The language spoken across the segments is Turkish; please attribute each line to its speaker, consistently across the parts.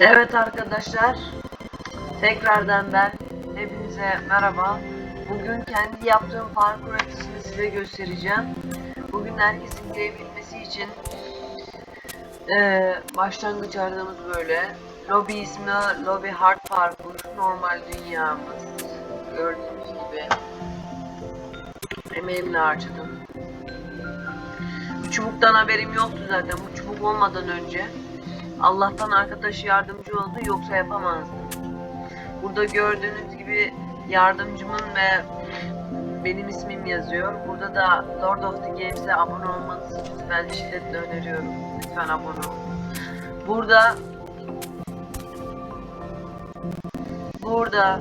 Speaker 1: Evet arkadaşlar, tekrardan ben hepinize merhaba. Bugün kendi yaptığım parkur açısını size göstereceğim. Bugün herkesin girebilmesi için eee, başlangıç haritamız böyle. Lobby ismi Lobby Hard Parkur, normal dünyamız. Gördüğünüz gibi. Emeğimle harcadım. Bu çubuktan haberim yoktu zaten. Bu çubuk olmadan önce. Allah'tan arkadaş yardımcı oldu yoksa yapamazdım. Burada gördüğünüz gibi yardımcımın ve benim ismim yazıyor. Burada da Lord of the Games'e abone olmanızı ben şiddetle öneriyorum. Lütfen abone olun. Burada burada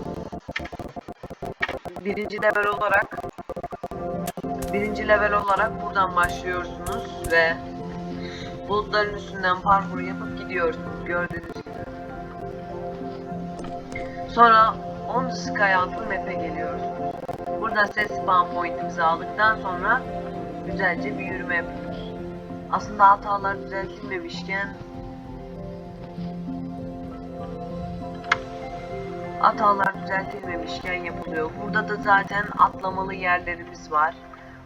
Speaker 1: birinci level olarak birinci level olarak buradan başlıyorsunuz ve bulutların üstünden parkur yapıp gidiyorsunuz gördüğünüz gibi. Sonra On Sky adlı map'e geliyorsunuz. Burada set spawn point'imizi aldıktan sonra güzelce bir yürüme yapıyoruz. Aslında hatalar düzeltilmemişken hatalar düzeltilmemişken yapılıyor. Burada da zaten atlamalı yerlerimiz var.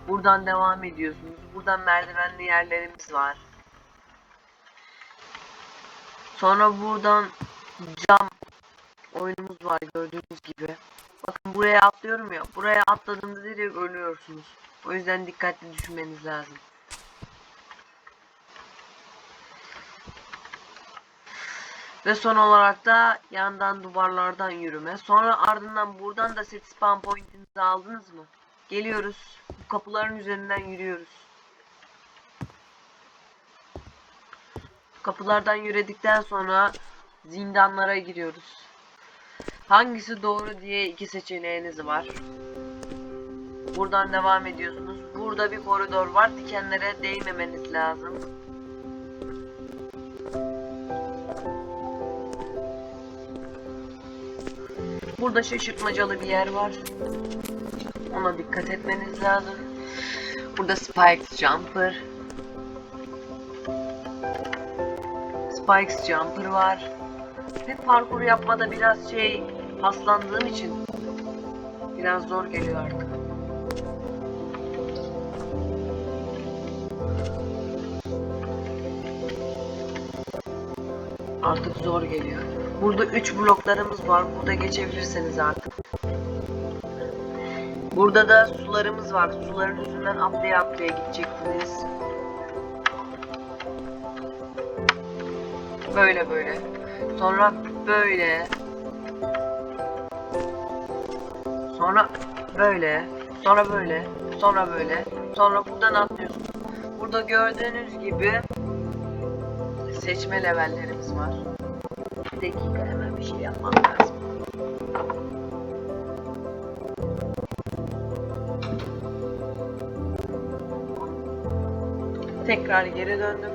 Speaker 1: Buradan devam ediyorsunuz. Buradan merdivenli yerlerimiz var. Sonra buradan cam oyunumuz var gördüğünüz gibi. Bakın buraya atlıyorum ya. Buraya atladığımda direkt ölüyorsunuz. O yüzden dikkatli düşünmeniz lazım. Ve son olarak da yandan duvarlardan yürüme. Sonra ardından buradan da set spawn point'inizi aldınız mı? Geliyoruz. Bu kapıların üzerinden yürüyoruz. Kapılardan yürüdükten sonra zindanlara giriyoruz. Hangisi doğru diye iki seçeneğiniz var. Buradan devam ediyorsunuz. Burada bir koridor var. Dikenlere değmemeniz lazım. Burada şaşırtmacalı bir yer var. Ona dikkat etmeniz lazım. Burada Spikes Jumper. Spikes Jumper var. Ve parkur yapmada biraz şey paslandığım için biraz zor geliyor artık. Artık zor geliyor. Burada 3 bloklarımız var. Burada geçebilirseniz artık. Burada da sularımız var. Suların üstünden atlaya atlaya gideceksiniz. Böyle böyle. Sonra böyle. Sonra böyle. Sonra böyle. Sonra böyle. Sonra buradan atlıyorsunuz. Burada gördüğünüz gibi seçme levellerimiz var. Bir dakika hemen bir şey yapmam lazım. Tekrar geri döndüm.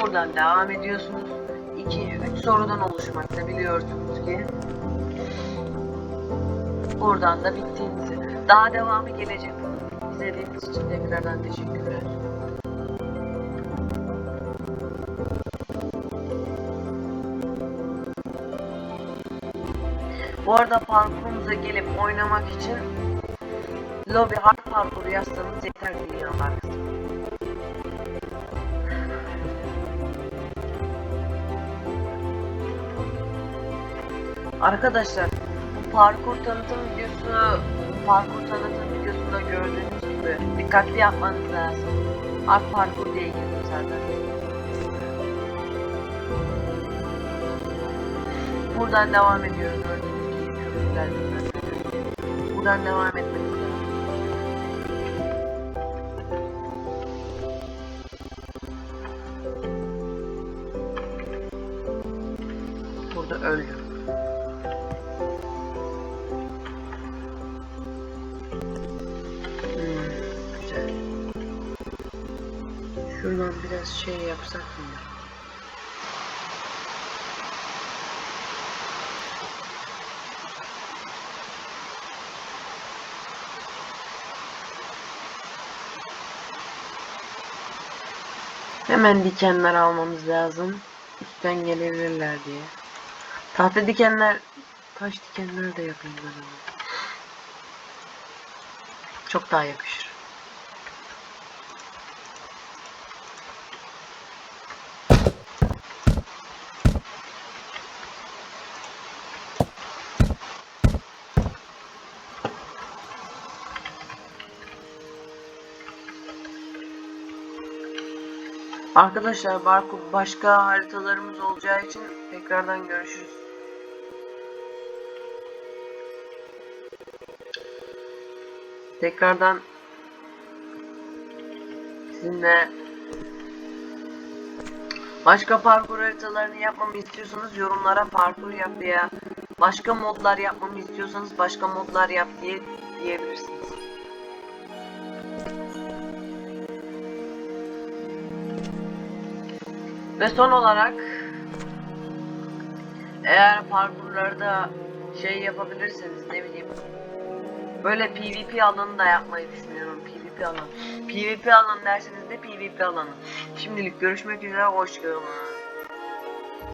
Speaker 1: Buradan devam ediyorsunuz. 2 3 sorudan oluşmakta biliyorsunuz ki. Buradan da bittiğimizi. Daha devamı gelecek. İzlediğiniz için tekrardan teşekkürler. Bu arada parkurumuza gelip oynamak için Lobby Hard Parkur yazsanız yeter dünyalar. Arkadaşlar bu parkur tanıtım videosu parkur tanıtım videosunda gördüğünüz gibi dikkatli yapmanız lazım. Art parkur diye girdim zaten. Buradan devam ediyoruz gördüğünüz gibi bölüm. Buradan devam etmeniz lazım. Burada öldüm. Şuradan biraz şey yapsak mı? Hemen dikenler almamız lazım. Üstten gelebilirler diye. Tahta dikenler, taş dikenler de yapayım ben onu. Çok daha yakışır. Arkadaşlar başka haritalarımız olacağı için tekrardan görüşürüz. Tekrardan sizinle başka parkur haritalarını yapmamı istiyorsanız yorumlara parkur yap veya başka modlar yapmamı istiyorsanız başka modlar yap diye diyebilirsiniz. Ve son olarak eğer parkurlarda şey yapabilirseniz ne bileyim böyle PvP alanı da yapmayı düşünüyorum. PvP alanı. PvP alanı derseniz de PvP alanı. Şimdilik görüşmek üzere hoşçakalın.